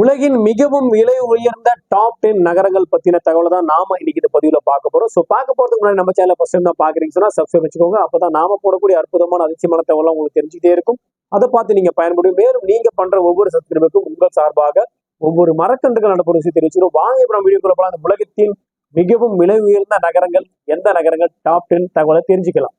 உலகின் மிகவும் விலை உயர்ந்த டாப் டென் நகரங்கள் பத்தின தகவலை தான் நாம இன்னைக்கு இந்த பதிவுல பார்க்க போறோம். ஸோ பார்க்க போறதுக்கு முன்னாடி நம்ம சேனல் ஃபர்ஸ்ட் தான் பாக்குறீங்க சொன்னா சப்ஸ்கிரைப் வச்சுக்கோங்க. அப்பதான் நாம போடக்கூடிய அற்புதமான அதிர்ச்சியமான தகவலாம் உங்களுக்கு தெரிஞ்சுட்டே இருக்கும். அதை பார்த்து நீங்க பயன்படும். மேலும் நீங்க பண்ற ஒவ்வொரு சப்ஸ்கிரைபுக்கும் உங்கள் சார்பாக ஒவ்வொரு மரக்கன்றுகள் நடப்பு விஷயம் தெரிவிச்சிடும் வாங்க இப்ப நம்ம வீடியோக்குள்ள போலாம். அந்த உலகத்தின் மிகவும் விலை உயர்ந்த நகரங்கள் எந்த நகரங்கள்? டாப் டென் தகவலை தெரிஞ்சுக்கலாம்.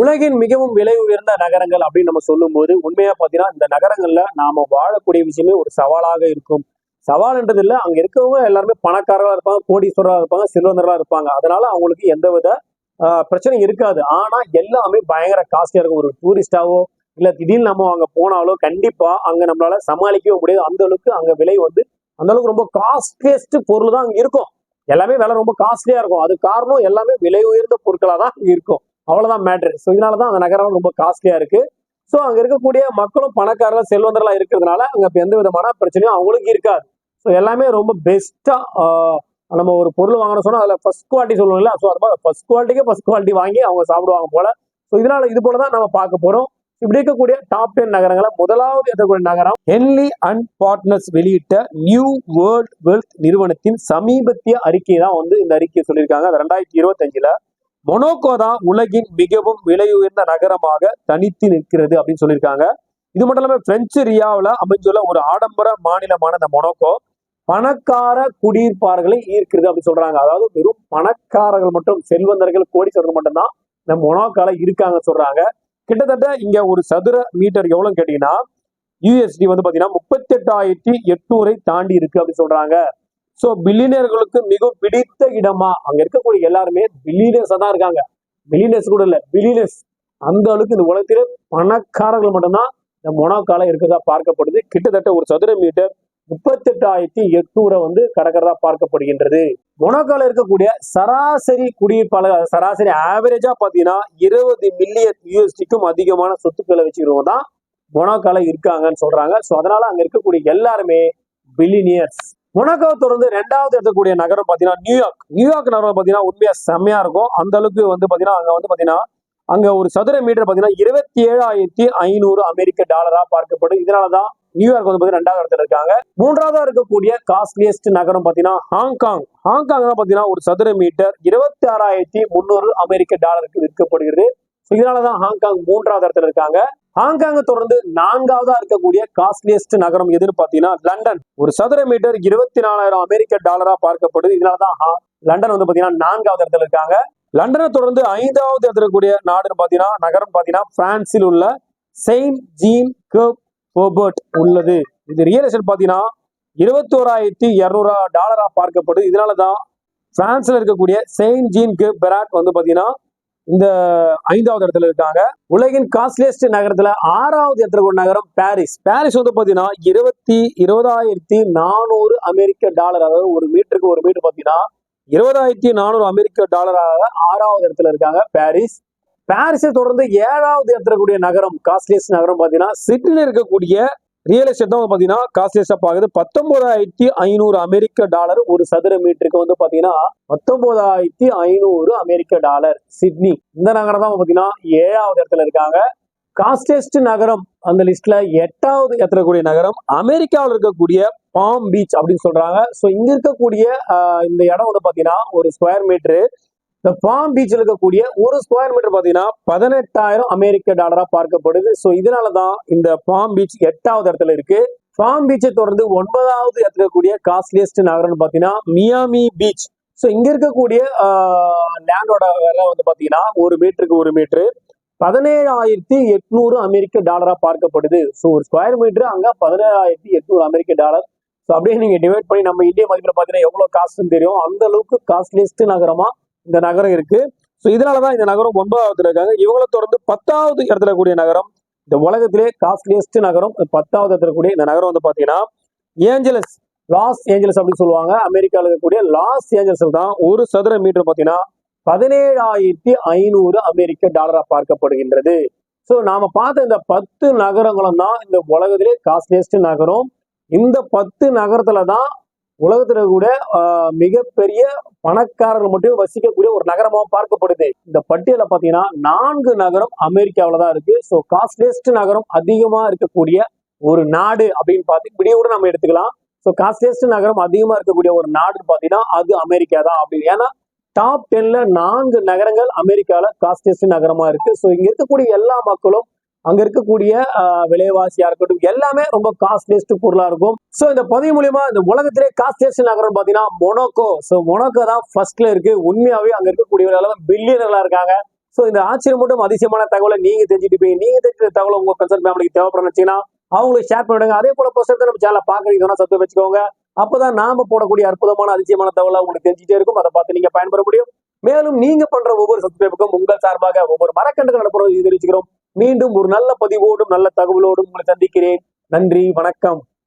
உலகின் மிகவும் விலை உயர்ந்த நகரங்கள் அப்படின்னு நம்ம சொல்லும்போது உண்மையா பாத்தீங்கன்னா இந்த நகரங்கள்ல நாம வாழக்கூடிய விஷயமே ஒரு சவாலாக இருக்கும். சவால்ன்றது இல்லை அங்க இருக்கவங்க எல்லாருமே பணக்காரர்களா இருப்பாங்க கோடீஸ்வரராக இருப்பாங்க செல்வந்தர்களா இருப்பாங்க. அதனால அவங்களுக்கு எந்தவித வித பிரச்சனையும் இருக்காது. ஆனா எல்லாமே பயங்கர காஸ்ட்லியா இருக்கும். ஒரு டூரிஸ்டாவோ இல்ல திடீர்னு நம்ம அங்க போனாலோ கண்டிப்பா அங்க நம்மளால சமாளிக்கவே முடியாது. அந்த அளவுக்கு அங்க விலை வந்து அந்த அளவுக்கு ரொம்ப காஸ்ட்லியஸ்ட் பொருள் தான் அங்க இருக்கும். எல்லாமே விலை ரொம்ப காஸ்ட்லியா இருக்கும். அது காரணம் எல்லாமே விலை உயர்ந்த பொருட்களா தான் இருக்கும். அவ்வளவுதான் மேட்ரு ஸோ இதனாலதான் அந்த நகரம் ரொம்ப காஸ்ட்லியா இருக்கு. ஸோ அங்க இருக்கக்கூடிய மக்களும் பணக்காரர்கள் செல்வந்தர்களா இருக்கிறதுனால அங்க இப்போ எந்த விதமான பிரச்சனையும் அவங்களுக்கு இருக்காது. ஸோ எல்லாமே ரொம்ப பெஸ்டா நம்ம ஒரு பொருள் வாங்கணும் சொன்னா அதுல ஃபர்ஸ்ட் குவாலிட்டி சொல்லுவோம்ல ஸோ அது மாதிரி ஃபர்ஸ்ட் குவாலிட்டிக்கே ஃபர்ஸ்ட் குவாலிட்டி வாங்கி அவங்க சாப்பிடுவாங்க போல. ஸோ இதனால இது போல தான் நம்ம பார்க்க போறோம். இப்படி இருக்கக்கூடிய டாப் டென் நகரங்களை முதலாவது இருக்கக்கூடிய நகரம் ஹென்லி அண்ட் பார்ட்னர்ஸ் வெளியிட்ட நியூ வேர்ல்ட் வெல்த் நிறுவனத்தின் சமீபத்திய அறிக்கை தான் வந்து இந்த அறிக்கையை சொல்லியிருக்காங்க. ரெண்டாயிரத்தி இருபத்தஞ்சுல மொனோக்கோ தான் உலகின் மிகவும் விலை உயர்ந்த நகரமாக தனித்து நிற்கிறது அப்படின்னு சொல்லியிருக்காங்க. இது மட்டும் இல்லாமல் பிரெஞ்சு ரியாவில் அமைந்துள்ள ஒரு ஆடம்பர மாநிலமான இந்த மொனோக்கோ பணக்கார குடியிருப்பார்களை ஈர்க்கிறது அப்படின்னு சொல்றாங்க. அதாவது வெறும் பணக்காரர்கள் மட்டும் செல்வந்தர்கள் கோடீஸ்வரர்கள் மட்டும்தான் இந்த மொனோக்கால இருக்காங்க சொல்றாங்க. கிட்டத்தட்ட இங்க ஒரு சதுர மீட்டர் எவ்வளவு கேட்டீங்கன்னா யூஎஸ்டி வந்து பாத்தீங்கன்னா முப்பத்தி எட்டாயிரத்தி எட்நூறை தாண்டி இருக்கு அப்படின்னு சொல்றாங்க. சோ பில்லியனர்களுக்கு மிக பிடித்த இடமா? அங்க இருக்கக்கூடிய எல்லாருமே பில்லியனர்ஸா தான் இருக்காங்க. பில்லியனர்ஸ் கூட இல்ல பில்லியனர்ஸ் அந்த அளவுக்கு இந்த உலகத்திலே பணக்காரர்கள் மட்டும்தான் இந்த மொனாக்கால இருக்கிறதா பார்க்கப்படுது. கிட்டத்தட்ட ஒரு சதுர மீட்டர் முப்பத்தெட்டாயிரத்தி எட்நூறை வந்து கடக்கிறதா பார்க்கப்படுகின்றது. மொனாக்கால இருக்கக்கூடிய சராசரி குடியிருப்பாளர் சராசரி ஆவரேஜா பாத்தீங்கன்னா இருபது மில்லியன் யூஎஸ்டிக்கும் அதிகமான சொத்துக்களை வச்சுக்கிறவங்க தான் மொனாக்கால இருக்காங்கன்னு சொல்றாங்க. ஸோ அதனால அங்க இருக்கக்கூடிய எல்லாருமே பில்லினியர்ஸ் மொனாக்கோவை தொடர்ந்து ரெண்டாவது இருக்கக்கூடிய நகரம் பார்த்தீங்கன்னா நியூயார்க். நியூயார்க் நகரம் பார்த்தீங்கன்னா உண்மையா செம்மையா இருக்கும். அந்த அளவுக்கு வந்து பார்த்தீங்கன்னா அங்கே வந்து பாத்தீங்கன்னா அங்கே ஒரு சதுர மீட்டர் பார்த்தீங்கன்னா இருபத்தி ஏழாயிரத்தி ஐநூறு அமெரிக்க டாலரா பார்க்கப்படும். இதனால தான் நியூயார்க் வந்து பார்த்தீங்கன்னா ரெண்டாவது இடத்துல இருக்காங்க. மூன்றாவதா இருக்கக்கூடிய காஸ்ட்லியஸ்ட் நகரம் பார்த்தீங்கன்னா ஹாங்காங். ஹாங்காங் தான் ஒரு சதுர மீட்டர் இருபத்தி ஆறாயிரத்தி முந்நூறு அமெரிக்க டாலருக்கு விற்கப்படுகிறது. இதனால இதனாலதான் ஹாங்காங் மூன்றாவது இடத்துல இருக்காங்க. ஹாங்காங்கை தொடர்ந்து நான்காவதா இருக்கக்கூடிய காஸ்ட்லியஸ்ட் நகரம் எதுன்னு பாத்தீங்கன்னா லண்டன். ஒரு சதுர மீட்டர் இருபத்தி நாலாயிரம் அமெரிக்க டாலரா பார்க்கப்படுது. இதனாலதான் ஹா- லண்டன் வந்து பாத்தீங்கன்னா நான்காவது இடத்துல இருக்காங்க. லண்டனை தொடர்ந்து ஐந்தாவது இடத்துல இருக்கக்கூடிய நாடுன்னு பாத்தீங்கன்னா நகரம் பாத்தீங்கன்னா பிரான்சில் உள்ள செயின்ட் ஜீன் கேப் போபர்ட் உள்ளது. இது ரியல் எஸ்டேட் பாத்தீங்கன்னா இருபத்தோராயிரத்தி இருநூறு டாலரா பார்க்கப்படுது. இதனாலதான் பிரான்ஸ்ல இருக்கக்கூடிய செயின்ட் ஜீன் கேப் பெராட் வந்து பாத்தீங்கன்னா இந்த ஐந்தாவது இடத்துல இருக்காங்க. உலகின் காஸ்ட்லியஸ்ட் நகரத்துல ஆறாவது இடத்துல ஒரு நகரம்? பாரிஸ். பாரிஸ் வந்து பாத்தீங்கன்னா இருபத்தி இருபதாயிரத்தி நானூறு அமெரிக்க டாலர் அதாவது ஒரு மீட்டருக்கு ஒரு மீட்டர் பாத்தீங்கன்னா இருபதாயிரத்தி நானூறு அமெரிக்க டாலராக ஆறாவது இடத்துல இருக்காங்க பாரிஸ். பாரிஸை தொடர்ந்து ஏழாவது இடத்துல கூடிய நகரம்? காஸ்ட்லியஸ்ட் நகரம் பாத்தீங்கன்னா சிட்னில இருக்கக்கூடிய ரியல் எஸ்டேட் தான் வந்து பார்த்தீங்கன்னா காஸ்ட்லியஸ்டா ஆகுது பத்தொன்பதாயிரத்தி ஐநூறு அமெரிக்க டாலர் ஒரு சதுர மீட்டருக்கு வந்து பாத்தீங்கன்னா பத்தொன்பதாயிரத்தி ஐநூறு அமெரிக்க டாலர் சிட்னி. இந்த நகரம் தான் பாத்தீங்கன்னா ஏழாவது இடத்துல இருக்காங்க. காஸ்டெஸ்ட் நகரம் அந்த லிஸ்ட்ல எட்டாவது இடத்துல கூடிய நகரம் அமெரிக்காவில் இருக்கக்கூடிய பாம் பீச் அப்படின்னு சொல்றாங்க. ஸோ இங்க இருக்கக்கூடிய இந்த இடம் வந்து பாத்தீங்கன்னா ஒரு ஸ்கொயர் மீட்டரு இந்த பாம் பீச்சில் இருக்கக்கூடிய ஒரு ஸ்கொயர் மீட்டர் பார்த்தீங்கன்னா பதினெட்டாயிரம் அமெரிக்க டாலராக பார்க்கப்படுது. ஸோ இதனாலதான் இந்த பாம் பீச் எட்டாவது இடத்துல இருக்கு. பாம் பீச்சை தொடர்ந்து ஒன்பதாவது இடத்துல இருக்கக்கூடிய காஸ்ட்லியஸ்ட் நகரம்னு பார்த்தீங்கன்னா மியாமி பீச் ஸோ இங்க இருக்கக்கூடிய லேண்டோட விலை வந்து பார்த்தீங்கன்னா ஒரு மீட்டருக்கு ஒரு மீட்ரு பதினேழாயிரத்தி எட்நூறு அமெரிக்க டாலரா பார்க்கப்படுது. ஸோ ஒரு ஸ்கொயர் மீட்டர் அங்க பதினேழாயிரத்தி எட்நூறு அமெரிக்க டாலர் ஸோ அப்படியே நீங்க டிவைட் பண்ணி நம்ம இந்திய மதிப்பில் பார்த்தீங்கன்னா எவ்வளவு காஸ்ட்னு தெரியும். அந்த அளவுக்கு காஸ்ட்லியஸ்ட் நகரமா இந்த நகரம் இருக்கு. ஸோ இதனாலதான் இந்த நகரம் ஒன்பதாவது இருக்காங்க. இவங்களை தொடர்ந்து பத்தாவது இடத்துல கூடிய நகரம். இந்த உலகத்திலே காஸ்ட்லியஸ்ட் நகரம். பத்தாவது இடத்துல கூடிய இந்த நகரம் வந்து பாத்தீங்கன்னா ஏஞ்சலஸ் லாஸ் ஏஞ்சலஸ் அப்படின்னு சொல்லுவாங்க. அமெரிக்காவில் இருக்கக்கூடிய லாஸ் ஏஞ்சல்ஸ் தான் ஒரு சதுர மீட்டர் பாத்தீங்கன்னா பதினேழாயிரத்தி ஐநூறு அமெரிக்க டாலரா பார்க்கப்படுகின்றது. ஸோ நாம பார்த்த இந்த பத்து நகரங்களும் தான் இந்த உலகத்திலே காஸ்ட்லியஸ்ட் நகரம். இந்த பத்து நகரத்துல தான் உலகத்துல கூட மிகப்பெரிய பணக்காரர்கள் மட்டும் வசிக்கக்கூடிய ஒரு நகரமாக பார்க்கப்படுது. இந்த பட்டியல பாத்தீங்கன்னா நான்கு நகரம் அமெரிக்காவில தான் இருக்கு. ஸோ காஸ்ட்லியஸ்ட் நகரம் அதிகமா இருக்கக்கூடிய ஒரு நாடு அப்படின்னு பார்த்து இப்படியே கூட நம்ம எடுத்துக்கலாம். ஸோ காஸ்ட்லியஸ்ட் நகரம் அதிகமா இருக்கக்கூடிய ஒரு நாடுன்னு பாத்தீங்கன்னா அது அமெரிக்கா தான் அப்படின்னு ஏன்னா டாப் டென்ல நான்கு நகரங்கள் அமெரிக்காவில் காஸ்ட்லியஸ்ட் நகரமா இருக்கு. ஸோ இங்க இருக்கக்கூடிய எல்லா மக்களும் அங்க இருக்கக்கூடிய விலைவாசியா இருக்கட்டும் எல்லாமே ரொம்ப காஸ்ட்லியஸ்ட் பொருளா இருக்கும். ஸோ இந்த பதிவு மூலியமா இந்த உலகத்திலே காஸ்ட்லியஸ்ட் நகரம் பாத்தீங்கன்னா மொனோக்கோ ஸோ மொனோக்கோ தான் ஃபர்ஸ்ட்ல இருக்கு. உண்மையாவே அங்க இருக்கக்கூடியவர்கள் பில்லியனர்களா இருக்காங்க. ஸோ இந்த ஆச்சரியம் மட்டும் அதிசயமான தகவலை நீங்க தெரிஞ்சுட்டு போய் நீங்க தெரிஞ்ச தகவலை உங்க கன்சர்ட் ஃபேமிலிக்கு தேவைப்படுறீங்கன்னா அவங்களுக்கு ஷேர் பண்ணிடுங்க. அதே போல புஸ்தகத்தை நம்ம சேனல் பாக்குறீங்கன்னா சத்து வச்சுக்கோங்க. அப்பதான் நாம போடக்கூடிய அற்புதமான அதிசயமான தகவலை உங்களுக்கு தெரிஞ்சுட்டே இருக்கும். அதை பார்த்து நீங்க பயன்பெற முடியும். மேலும் நீங்க பண்ற ஒவ்வொரு சப்ஸ்கிரைபுக்கும் உங்கள் சார்பாக ஒவ்வொரு மரக்கண்டுகள் நடப்புறோம் தெரிவிச்சுக்கிறோம் மீண்டும் ஒரு நல்ல பதிவோடும் நல்ல தகவலோடும் உங்களை சந்திக்கிறேன். நன்றி வணக்கம்.